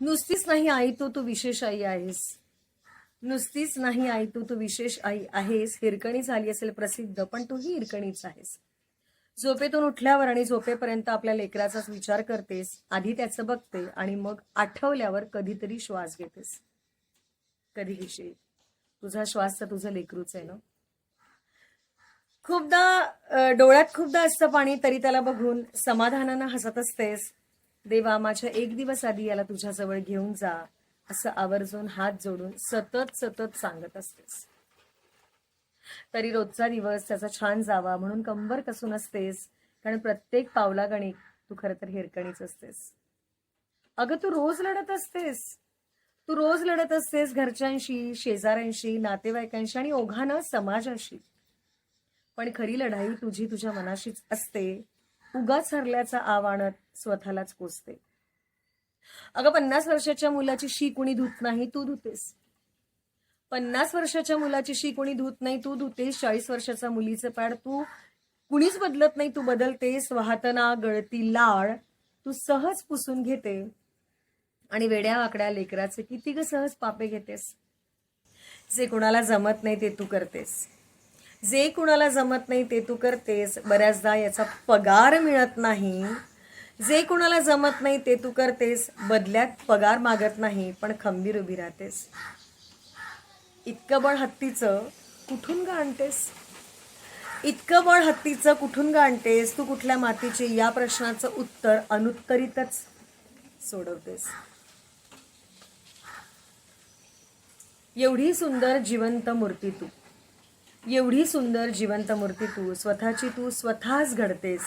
नुसतीच नाही आई तू तू विशेष आई आहेस. नुसतीच नाही आई तू तू विशेष आई आहेस. हिरकणी झाली असेल प्रसिद्ध पण तूही हिरकणीच आहेस. झोपेतून उठल्यावर आणि झोपेपर्यंत आपल्या लेकराचाच विचार करतेस आधी त्याचं बघते आणि मग आठवल्यावर कधीतरी श्वास घेतेस. कधी विषयी तुझा श्वास तर तुझं लेकरूच आहे ना? खूपदा डोळ्यात खूपदा असतं पाणी तरी त्याला बघून समाधानानं हसत असतेस. देवा माझ्या एक दिवस आधी याला तुझ्याजवळ घेऊन जा असं आवर्जून हात जोडून सतत सतत सांगत असतेस. तरी रोजचा दिवस त्याचा छान जावा म्हणून कंबर कसून असतेस कारण प्रत्येक पावलागणिक तू खरं तर हिरकणीच असतेस. अगं तू रोज लढत असतेस. तू रोज लढत असतेस घरच्यांशी शेजाऱ्यांशी नातेवाईकांशी आणि ओघानं समाजाशी. पण खरी लढाई तुझी तुझ्या मनाशीच असते. उगाच हरल्याचं आव स्वतःलाच पोचते. अगं पन्नास वर्षाच्या मुलाची शी कुणी धुत नाही तू धुतेस. पन्नास वर्षाच्या मुलाची शी कोणी धुत नाही तू धुतेस. चाळीस वर्षाचा मुलीचं पॅड तू कुणीच बदलत नाही तू बदलतेस. वाहतना गळती लाळ तू सहज पुसून घेते. आणि वेड्या वाकड्या लेकराचे किती ग सहज पापे घेतेस. जे कोणाला जमत नाही ते तू करतेस. जे कुणाला जमत नाही ते तू करतेस. बऱ्याचदा याचा पगार मिळत नाही. जे कुणाला जमत नाही ते तू करतेस. बदल्यात पगार मागत नाही पण खंबीर उभी राहतेस. इतकं बळ हत्तीचं कुठून का आणतेस? इतकं बळ हत्तीचं कुठून का आणतेस? तू कुठल्या मातीचे? या प्रश्नाचं उत्तर अनुत्तरितच सोडवतेस. एवढी सुंदर जिवंत मूर्ती तू. एवढी सुंदर जिवंत मूर्ती तू स्वतःची तू स्वतःच घडतेस.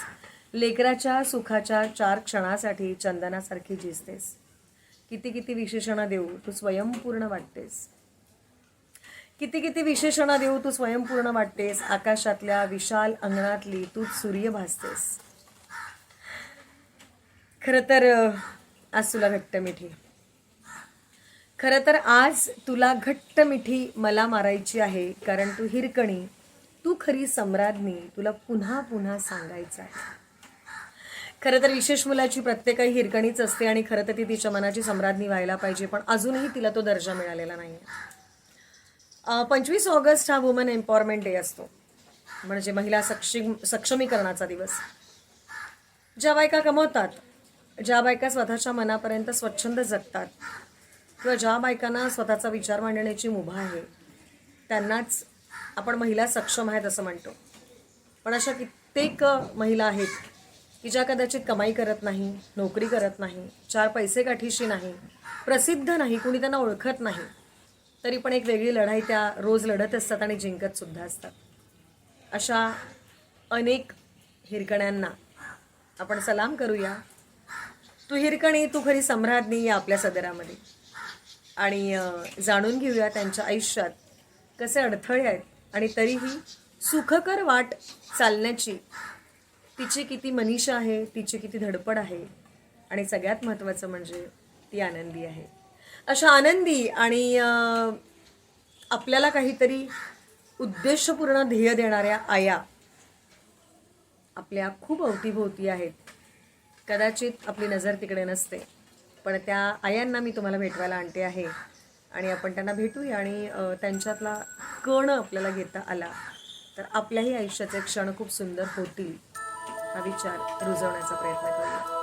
लेकराच्या सुखाच्या चार क्षणासाठी चंदनासारखी झिजतेस. किती किती विशेषणं देऊ तू स्वयंपूर्ण वाटतेस. किती किती विशेषणं देऊ तू स्वयंपूर्ण वाटतेस. आकाशातल्या विशाल अंगणातली तू सूर्य भासतेस. खरं तर आज तुला घट्ट मिठी. खरं तर आज तुला घट्ट मिठी मला मारायची आहे कारण तू हिरकणी तू खरी सम्राज्ञी तुला पुन्हा पुन्हा सांगायचं आहे. खरं तर विशेष मुलाची प्रत्येकही हिरकणीच असते आणि खरं तर ती तिच्या मनाची सम्राज्ञी व्हायला पाहिजे पण अजूनही तिला तो दर्जा मिळालेला नाही पंचवीस ऑगस्ट हा वुमन एम्पॉवरमेंट डे असतो म्हणजे महिला सक्षम सक्षमीकरणाचा दिवस. ज्या बायका कमवतात ज्या बायका स्वतःच्या मनापर्यंत स्वच्छंद जगतात किंवा ज्या बायकांना स्वतःचा विचार मांडण्याची मुभा आहे त्यांनाच आपण महिला सक्षम आहेत असं म्हणतो. पण अशा कित्येक महिला आहेत की ज्या कदाचित कमाई करत नाही नोकरी करत नाही चार पैसे गाठीशी नाही प्रसिद्ध नाही कुणी त्यांना ओळखत नाही तरी पण एक वेगळी लढाई त्या रोज लढत असतात आणि जिंकतसुद्धा असतात. अशा अनेक हिरकण्यांना आपण सलाम करूया. तू हिरकणी तू खरी सम्राज्ञी या आपल्या सदरामध्ये. आणि जाणून घेऊया त्यांच्या आयुष्यात कसे अडथळे आहेत आणि तरीही सुखकर वाट चालण्याची तिची किती मनीषा आहे तिची किती धडपड आहे आणि सगळ्यात महत्त्वाचं म्हणजे ती आनंदी आहे. अशा आनंदी आणि आपल्याला काहीतरी उद्देशपूर्ण ध्येय देणाऱ्या आया आपल्या खूप अवतीभोवती आहेत. कदाचित आपली नजर तिकडे नसते. पण त्या आयांना मी तुम्हाला भेटवायला आणते आहे. आणि आपण त्यांना भेटूया आणि त्यांच्यातला कण आपल्याला घेता आला तर आपल्याही आयुष्याचे क्षण खूप सुंदर होतील हा विचार रुजवण्याचा प्रयत्न करूया.